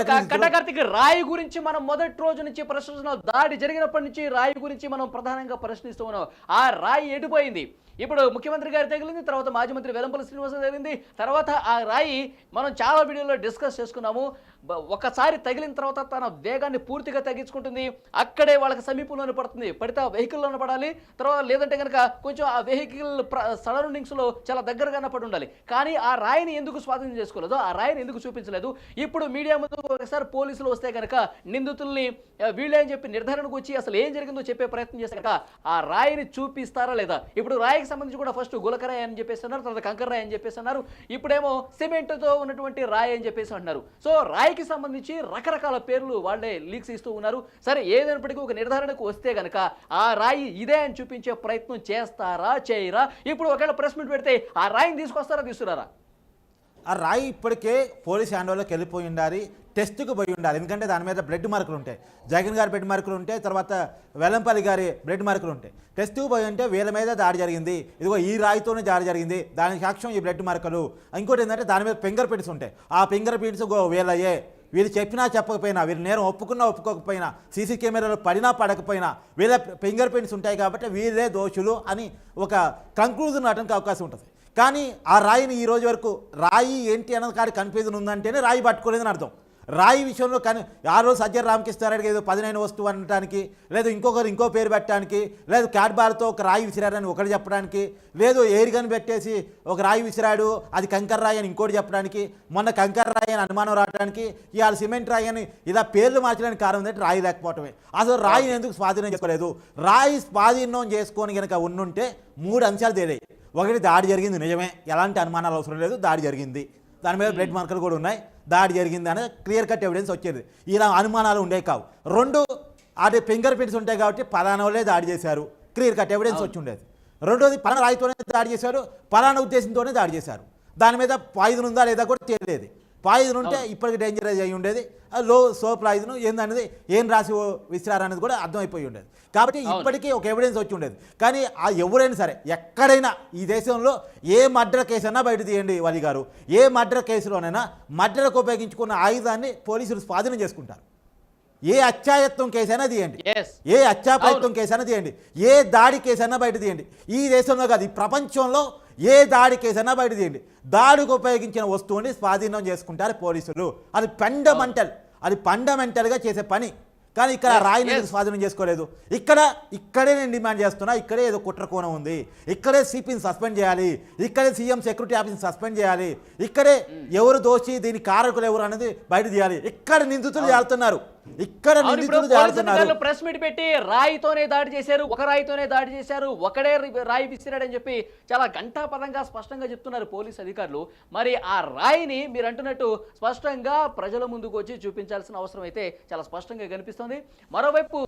నిందితులు- కటకర్తికి రాయి గురించి మనం మొదటి రోజు నుంచి ప్రశ్నిస్తున్నాం. దాడి జరిగినప్పటి నుంచి రాయి గురించి మనం ప్రధానంగా ప్రశ్నిస్తూ ఉన్నాం. ఆ రాయి ఎడిపోయింది ఇప్పుడు ముఖ్యమంత్రి గారి తగిలింది తర్వాత మాజీ మంత్రి వెలంపల్లి శ్రీనివాస తగిలింది. తర్వాత ఆ రాయి మనం చాలా వీడియోలో డిస్కస్ చేసుకున్నాము. ఒకసారి తగిలిన తర్వాత తన వేగాన్ని పూర్తిగా తగ్గించుకుంటుంది. అక్కడే వాళ్ళకి సమీపంలోనే పడుతుంది. పడితే ఆ వెహికల్లోనే పడాలి. తర్వాత లేదంటే కనుక కొంచెం ఆ వెహికల్ సరౌండింగ్స్లో చాలా దగ్గరగానే పడి ఉండాలి. కానీ ఆ రాయిని ఎందుకు స్వాధీనం చేసుకోలేదు ఆ రాయిని ఎందుకు చూపించలేదు? ఇప్పుడు మీడియా ముందు ఒకసారి పోలీసులు వస్తే కనుక నిందితుల్ని ఆ, వీళ్ళే అని చెప్పి నిర్ధారణకు వచ్చి అసలు ఏం జరిగిందో చెప్పే ప్రయత్నం చేస్తే కనుక ఆ రాయిని చూపిస్తారా లేదా? ఇప్పుడు రాయికి సంబంధించి కూడా ఫస్ట్ గులకరాయి అని చెప్పేసి అన్నారు తర్వాత కంకర అని చెప్పేసి అన్నారు. ఇప్పుడేమో సిమెంట్తో ఉన్నటువంటి రాయి అని చెప్పేసి అంటున్నారు. సో రాయికి సంబంధించి రకరకాల పేర్లు వాళ్ళే లీక్స్ ఇస్తూ ఉన్నారు. సరే ఏదైనప్పటికీ ఒక నిర్ధారణకు వస్తే గనక ఆ రాయి ఇదే అని చూపించే ప్రయత్నం చేస్తారా చేయరా? ఇప్పుడు ఒకవేళ ప్రెస్ మీట్ పెడితే ఆ రాయిని తీసుకొస్తారా తీసుకురారా? ఆ రాయి ఇప్పటికే పోలీస్ హ్యాండ్ వెళ్ళిపోయి ఉండాలి టెస్ట్కు పోయి ఉండాలి. ఎందుకంటే దాని మీద బ్లడ్ మార్కులు ఉంటాయి. జగన్ గారి బ్లడ్ మార్కులు ఉంటాయి తర్వాత వెల్లంపల్లి గారి బ్లడ్ మార్కులు ఉంటాయి. టెస్ట్కి పోయి ఉంటే వీళ్ళ మీద దాడి జరిగింది ఇదిగో ఈ రాయితోనే దాడి జరిగింది దానికి సాక్ష్యం ఈ బ్లడ్ మార్కులు. ఇంకోటి ఏంటంటే దాని మీద ఫింగర్ ప్రింట్స్ ఉంటాయి. ఆ ఫింగర్ ప్రింట్స్ వీళ్ళయ్యే వీళ్ళు చెప్పినా చెప్పకపోయినా వీళ్ళు నేరం ఒప్పుకున్నా ఒప్పుకోకపోయినా సీసీ కెమెరాలు పడినా పడకపోయినా వీళ్ళ ఫింగర్ ప్రింట్స్ ఉంటాయి కాబట్టి వీళ్ళే దోషులు అని ఒక కంక్లూజన్ రావడానికి అవకాశం ఉంటుంది. కానీ ఆ రాయిని ఈ రోజు వరకు రాయి ఏంటి అన్నది కాడి కన్ఫ్యూజన్ ఉందంటేనే రాయి పట్టుకోలేదని అర్థం. రాయి విషయంలో కానీ ఆ రోజు సజ్జర్ రామకృష్ణారెడ్డి ఏదో పదిహేను వస్తువు అనడానికి లేదు ఇంకొకరు ఇంకో పేరు పెట్టడానికి లేదు క్యాట్బార్తో ఒక రాయి విసిరాడని ఒకటి చెప్పడానికి లేదు ఎయిర్ గన్ పెట్టేసి ఒక రాయి విసిరాడు అది కంకర రాయి అని ఇంకోటి చెప్పడానికి మొన్న కంకర రాయి అని అనుమానం రావడానికి ఇవాళ సిమెంట్ రాయి అని ఇలా పేర్లు మార్చడానికి కారణం ఏంటంటే రాయి లేకపోవటమే. అసలు రాయిని ఎందుకు స్వాధీనం చేసుకోలేదు? రాయి స్వాధీనం చేసుకొని కనుక ఉండుంటే మూడు అంశాలు తేలాయి. ఒకటి దాడి జరిగింది నిజమే. ఎలాంటి అనుమానాలు అవసరం లేదు. దాడి జరిగింది. దాని మీద బ్లడ్ మార్కర్లు కూడా ఉన్నాయి. దాడి జరిగింది అని క్లియర్ కట్ ఎవిడెన్స్ వచ్చేది. ఇలా అనుమానాలు ఉండేవి కావు. రెండు అది ఫింగర్ ప్రింట్స్ ఉంటాయి కాబట్టి పలానా వాళ్ళే దాడి చేశారు. క్లియర్ కట్ ఎవిడెన్స్ వచ్చి ఉండేది. రెండోది పలానా రాయితోనే దాడి చేశారు. పలానా ఉద్దేశంతోనే దాడి చేశారు. దాని మీద పాయిజన్ ఉందా లేదా కూడా తెలియదు పాయిజన్ ఉంటే ఇప్పటికి డేంజరస్ అయి ఉండేది. లో సో పాయిజన్ ఏందనేది ఏం రాసి విసిరారు అనేది కూడా అర్థమైపోయి ఉండేది. కాబట్టి ఇప్పటికీ ఒక ఎవిడెన్స్ వచ్చి ఉండేది. కానీ ఆ ఎవరైనా సరే ఎక్కడైనా ఈ దేశంలో ఏ మర్డర్ కేసు అన్నా బయట తీయండి వలి గారు. ఏ మర్డర్ కేసులోనైనా మర్డర్కు ఉపయోగించుకున్న ఆయుధాన్ని పోలీసులు స్వాధీనం చేసుకుంటారు. ఏ అత్యాయత్వం కేసైనా తీయండి. ఏ అత్యాప్రయత్నం కేసైనా తీయండి. ఏ దాడి కేసైనా బయట తీయండి. ఈ దేశంలో కాదు ఈ ప్రపంచంలో ఏ దాడి కేసైనా బయట తీయండి దాడికి ఉపయోగించిన వస్తువుని స్వాధీనం చేసుకుంటారు పోలీసులు. అది ఫండమెంటల్ అది ఫండమెంటల్గా చేసే పని. కానీ ఇక్కడ రాయిని స్వాధీనం చేసుకోలేదు? ఇక్కడ ఇక్కడే నేను డిమాండ్ చేస్తున్నా ఇక్కడే ఏదో కుట్రకోణం ఉంది. ఇక్కడే సిపిని సస్పెండ్ చేయాలి. ఇక్కడే సీఎం సెక్యూరిటీ ఆఫీస్ని సస్పెండ్ చేయాలి. ఇక్కడే ఎవరు దోషి దీని కారకులు ఎవరు అనేది బయట తీయాలి. ఇక్కడ నిందితులు చేస్తున్నారు ఇక్కడ ప్రెస్ మీట్ పెట్టి రాయితోనే దాడి చేశారు ఒక రాయితోనే దాడి చేశారు ఒకడే రాయి విసిరాడని చెప్పి చాలా ఘంటాపదంగా స్పష్టంగా చెప్తున్నారు పోలీసు అధికారులు. మరి ఆ రాయిని మీరు అంటున్నట్టు స్పష్టంగా ప్రజల ముందుకు వచ్చి చూపించాల్సిన అవసరం అయితే చాలా స్పష్టంగా కనిపిస్తుంది. మరోవైపు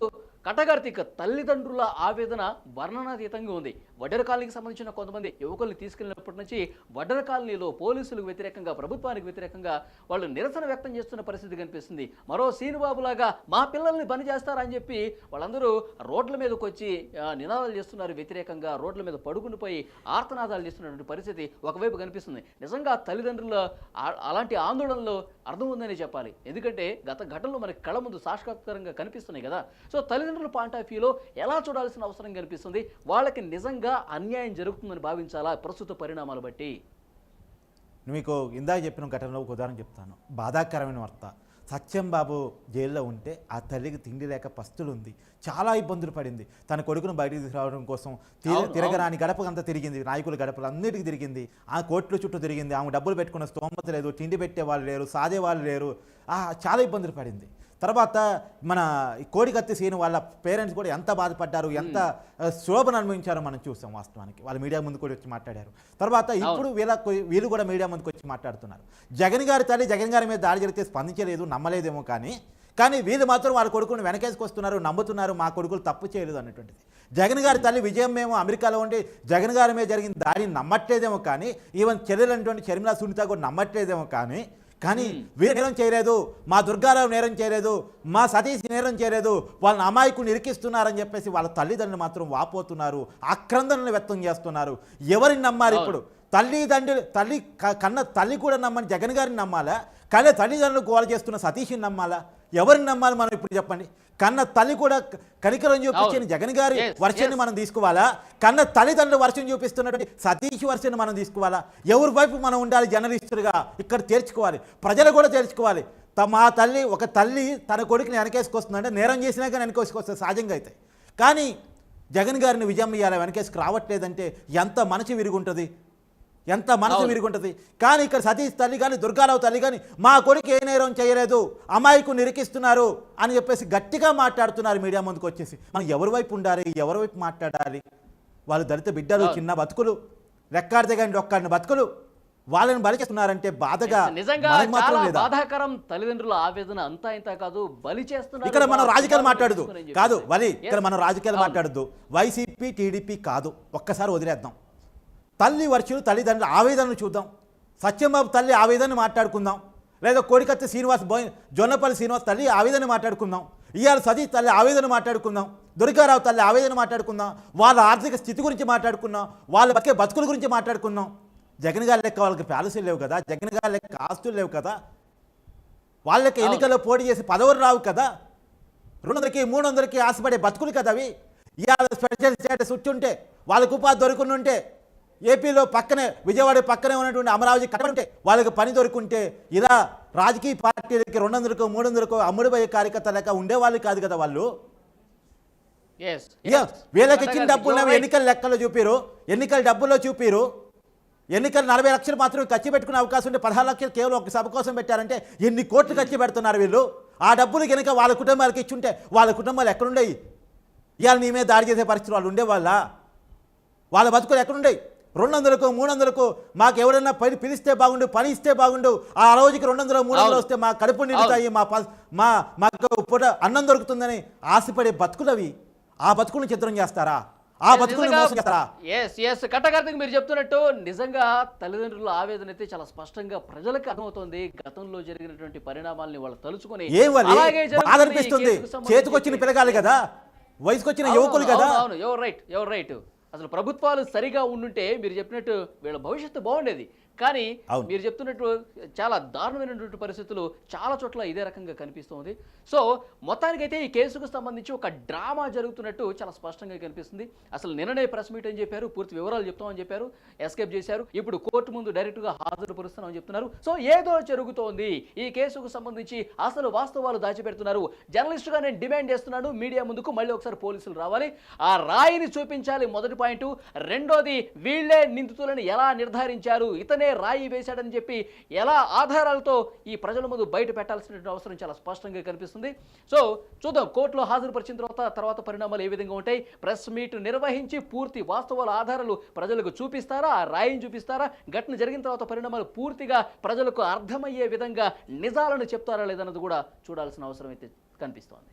కటగార్తిక్ తల్లిదండ్రుల ఆవేదన వర్ణనాతీతంగా ఉంది. వడ్డెర కాలనీకి సంబంధించిన కొంతమంది యువకుల్ని తీసుకెళ్ళినప్పటి నుంచి వడ్డెర కాలనీలో పోలీసులకు వ్యతిరేకంగా ప్రభుత్వానికి వ్యతిరేకంగా వాళ్ళు నిరసన వ్యక్తం చేస్తున్న పరిస్థితి కనిపిస్తుంది. మరో సీనుబాబు లాగా మా పిల్లల్ని పని చేస్తారని చెప్పి వాళ్ళందరూ రోడ్ల మీదకి వచ్చి నినాదాలు చేస్తున్నారు వ్యతిరేకంగా. రోడ్ల మీద పడుకుని పోయి ఆర్తనాదాలు చేస్తున్నటువంటి పరిస్థితి ఒకవైపు కనిపిస్తుంది. నిజంగా తల్లిదండ్రుల ఆ- అలాంటి ఆందోళనలో అర్థం ఉందని చెప్పాలి. ఎందుకంటే గత ఘటనలు మనకి కళ్ళ ముందు సాక్షాత్కారంగా కనిపిస్తున్నాయి కదా. సో తల్లిదండ్రుల పాయింట్ ఆఫ్ వ్యూలో ఎలా చూడాల్సిన అవసరం కనిపిస్తుంది? వాళ్ళకి నిజంగా అన్యాయం జరుగుతుందని భావించాలా? ప్రస్తుత పరిణామాలు బట్టి. మీకు ఇందాక చెప్పిన ఘటనలో ఒక ఉదాహరణ చెప్తాను. బాధాకరమైన వార్త. సత్యం బాబు జైల్లో ఉంటే ఆ తల్లికి తిండి లేక పస్తులు ఉంది చాలా ఇబ్బందులు పడింది. తన కొడుకును బయటికి తీసుకురావడం కోసం తిరగరాని గడపకంతా తిరిగింది. నాయకుల గడపలు అన్నిటికీ తిరిగింది. ఆ కోట్ల చుట్టూ తిరిగింది. ఆమె డబ్బులు పెట్టుకున్న స్తోమత లేదు. తిండి పెట్టే వాళ్ళు లేరు సాదే వాళ్ళు లేరు. చాలా ఇబ్బందులు పడింది. తర్వాత మన కోడికత్తి సీను వాళ్ళ పేరెంట్స్ కూడా ఎంత బాధపడ్డారు ఎంత శోభను అనుభవించారో మనం చూసాం వాస్తవానికి. వాళ్ళు మీడియా ముందు కూడా వచ్చి మాట్లాడారు. తర్వాత ఇప్పుడు వీళ్ళ వీళ్ళు కూడా మీడియా ముందుకు వచ్చి మాట్లాడుతున్నారు. జగన్ గారి తల్లి జగన్ గారి మీద దాడి జరిగితే స్పందించలేదు నమ్మలేదేమో కానీ కానీ వీళ్ళు మాత్రం వాళ్ళ కొడుకుని వెనకేసుకొస్తున్నారు నమ్ముతున్నారు మా కొడుకులు తప్పు చేయలేదు అన్నటువంటిది. జగన్ గారి తల్లి విజయం మేము అమెరికాలో ఉండి జగన్ గారి మీద జరిగిన దాడిని నమ్మట్లేదేమో కానీ ఈవెన్ చెల్లెలంటువంటి షర్మిలా సునీత కూడా నమ్మట్లేదేమో కానీ కానీ వీరు నేరం చేయలేదు మా దుర్గారావు నేరం చేయలేదు మా సతీష్ నేరం చేయలేదు వాళ్ళని అమాయకుని ఇరికిస్తున్నారని చెప్పేసి వాళ్ళ తల్లిదండ్రులు మాత్రం వాపోతున్నారు ఆక్రందనలు వ్యక్తం చేస్తున్నారు. ఎవరిని నమ్మాలి ఇప్పుడు? తల్లిదండ్రులు తల్లి కన్న తల్లి కూడా నమ్మని జగన్ గారిని నమ్మాలా? కానీ తల్లిదండ్రులు గోల చేస్తున్న సతీష్ని నమ్మాలా? ఎవరిని నమ్మాలి మనం ఇప్పుడు చెప్పండి? కన్న తల్లి కూడా కనికరం చూపించిన. జగన్ గారి వర్షాన్ని. మనం తీసుకోవాలా? కన్న తల్లిదండ్రుల వర్షం చూపిస్తున్నటువంటి సతీష్ వర్షాన్ని మనం తీసుకోవాలా? ఎవరి వైపు మనం ఉండాలి జర్నలిస్టులుగా? ఇక్కడ చేర్చుకోవాలి ప్రజలు కూడా చేర్చుకోవాలి త- మా తల్లి ఒక తల్లి తన కొడుకుని వెనకేసుకొస్తుందంటే నేరం చేసినాక వెనకేసుకొస్తుంది సహజంగా అయితే. కానీ జగన్ గారిని విజయం ఇవ్వాలి వెనకేసుకు రావట్లేదంటే ఎంత మనసు విరుగుంటుంది ఎంత మనసు. విరుగుంటుంది కానీ ఇక్కడ సతీష్ తల్లి కానీ దుర్గారావు తల్లి కానీ మా కొడుకు ఏ నేరం చేయలేదు అమాయకు నిరికిస్తున్నారు అని చెప్పేసి గట్టిగా మాట్లాడుతున్నారు మీడియా ముందుకు వచ్చేసి మనం ఎవరి వైపు ఉండాలి ఎవరి వైపు మాట్లాడాలి వాళ్ళు దళిత బిడ్డలు. చిన్న బతుకులు రెక్కాడితే కానీ ఒక్కడిని బతుకులు వాళ్ళని బలి చేస్తున్నారంటే బాధగా నిజంగా బాధాకరం తల్లిదండ్రుల ఆవేదన అంతా ఇంత కాదు బలి చేస్తున్నారు ఇక్కడ మనం రాజకీయాలు మాట్లాడదు కాదు. వలి ఇక్కడ. మనం రాజకీయాలు. మాట్లాడద్దు వైసీపీ టీడీపీ కాదు ఒక్కసారి వదిలేద్దాం తల్లి వర్షులు తల్లిదండ్రుల ఆవేదనను చూద్దాం. సత్యంబాబు తల్లి ఆవేదనను మాట్లాడుకుందాం. లేదా కోడికత్తి శ్రీనివాస్ బోయ్ జొన్నపల్లి శ్రీనివాస్ తల్లి ఆవేదన మాట్లాడుకుందాం. ఇవాళ సతీష్ తల్లి ఆవేదన మాట్లాడుకుందాం. దుర్గారావు తల్లి ఆవేదన మాట్లాడుకుందాం. వాళ్ళ ఆర్థిక స్థితి గురించి మాట్లాడుకుందాం. వాళ్ళ బతికే బతుకుల గురించి మాట్లాడుకుందాం. జగన్ గారి లెక్క వాళ్ళకి ప్యాలెస్లు లేవు కదా. జగన్ గారి లెక్క ఆస్తులు లేవు కదా. వాళ్ళకి ఎన్నికల్లో పోటీ చేసి పదవులు రావు కదా. రెండు వందలకి మూడు వందలకి ఆశపడే బతుకులు కదా అవి. ఇవాళ స్పెషల్ స్టేటస్ ఉంటే వాళ్ళకు ఉపాధి దొరుకునుంటే ఏపీలో పక్కనే విజయవాడ పక్కనే ఉన్నటువంటి అమరావతి కట్టుంటే వాళ్ళకి పని దొరుకుంటే ఇలా రాజకీయ పార్టీలకి రెండు వందలకు మూడు వందలకు అమ్ముడుపోయే కార్యకర్త లెక్క ఉండేవాళ్ళు కాదు కదా వాళ్ళు. వీళ్ళకి ఇచ్చిన డబ్బులు. ఎన్నికల లెక్కలు చూపిరు ఎన్నికల డబ్బుల్లో చూపిరు. ఎన్నికలు నలభై లక్షలు మాత్రమే ఖర్చు పెట్టుకునే అవకాశం ఉంటే పదహారు లక్షలు కేవలం ఒక సభ కోసం పెట్టారంటే ఎన్ని కోట్లు ఖర్చు పెడుతున్నారు వీళ్ళు? ఆ డబ్బులు కనుక వాళ్ళ కుటుంబాలకు ఇచ్చుంటే వాళ్ళ కుటుంబాలు ఎక్కడుండేవి ఇవాళ నీ మీద దాడి చేసే పరిస్థితులు వాళ్ళు ఉండేవాళ్ళ? వాళ్ళ బతుకులు ఎక్కడుండేవి రెండు వందలకు మూడు వందలకు మాకు ఎవరైనా పని పిలిస్తే బాగుండు పని ఇస్తే బాగుండు ఆ రోజుకి రెండు వందలు మూడు వందలు. వస్తే మా కడుపు నిండుతాయి మా మా మాకు పూట అన్నం దొరుకుతుందని ఆశపడే బతుకులవి. ఆ బతుకులను చిత్రం చేస్తారా? ఆ ఎస్ ఎస్ కట్టకార్తిక్ మీరు చెప్తున్నట్టు నిజంగా తల్లిదండ్రుల ఆవేదన అయితే చాలా స్పష్టంగా ప్రజలకు అర్థమవుతోంది. గతంలో జరిగినటువంటి పరిణామాల్ని వాళ్ళు తలుచుకొని కేసుకు సంబంధించి. చేతికొచ్చిన పిల్లగాలి కదా? వయసుకొచ్చిన యువకులు కదా? అవును, రైట్ ఎవరు రైట్ అసలు ప్రభుత్వాలు సరిగా ఉండుంటే మీరు చెప్పినట్టు వీళ్ళ భవిష్యత్తు బాగుండేది. కానీ. మీరు చెప్తున్నట్టు చాలా దారుణమైనటువంటి పరిస్థితులు చాలా చోట్ల ఇదే రకంగా కనిపిస్తుంది. సో మొత్తానికైతే ఈ కేసుకు సంబంధించి ఒక డ్రామా జరుగుతున్నట్టు చాలా స్పష్టంగా కనిపిస్తుంది. అసలు నిన్ననే ప్రెస్ మీట్ అని చెప్పారు? పూర్తి వివరాలు చెప్తామని చెప్పారు. ఎస్కేప్ చేశారు. ఇప్పుడు కోర్టు ముందు డైరెక్ట్గా హాజరుపరుస్తున్నామని చెప్తున్నారు. సో ఏదో జరుగుతోంది. ఈ కేసుకు సంబంధించి అసలు వాస్తవాలు దాచిపెడుతున్నారు. జర్నలిస్టుగా నేను డిమాండ్ చేస్తున్నాను. మీడియా ముందుకు మళ్ళీ ఒకసారి పోలీసులు రావాలి. ఆ రాయిని చూపించాలి మొదటి పాయింట్. రెండోది వీళ్ళే నిందితులను ఎలా నిర్ధారించారు? ఇతనే రాయి వేశాడని చెప్పి ఎలా ఆధారాలతో ఈ ప్రజల ముందు బయట పెట్టాల్సినటువంటి అవసరం చాలా స్పష్టంగా కనిపిస్తుంది. సో చూద్దాం కోర్టులో హాజరుపరిచిన తర్వాత తర్వాత పరిణామాలు ఏ విధంగా ఉంటాయి? ప్రెస్ మీట్ నిర్వహించి పూర్తి వాస్తవాల ఆధారాలు ప్రజలకు చూపిస్తారా? ఆ రాయిని చూపిస్తారా? ఘటన జరిగిన తర్వాత పరిణామాలు పూర్తిగా ప్రజలకు అర్థమయ్యే విధంగా నిజాలను చెప్తారా లేదన్నది కూడా చూడాల్సిన అవసరం అయితే కనిపిస్తోంది.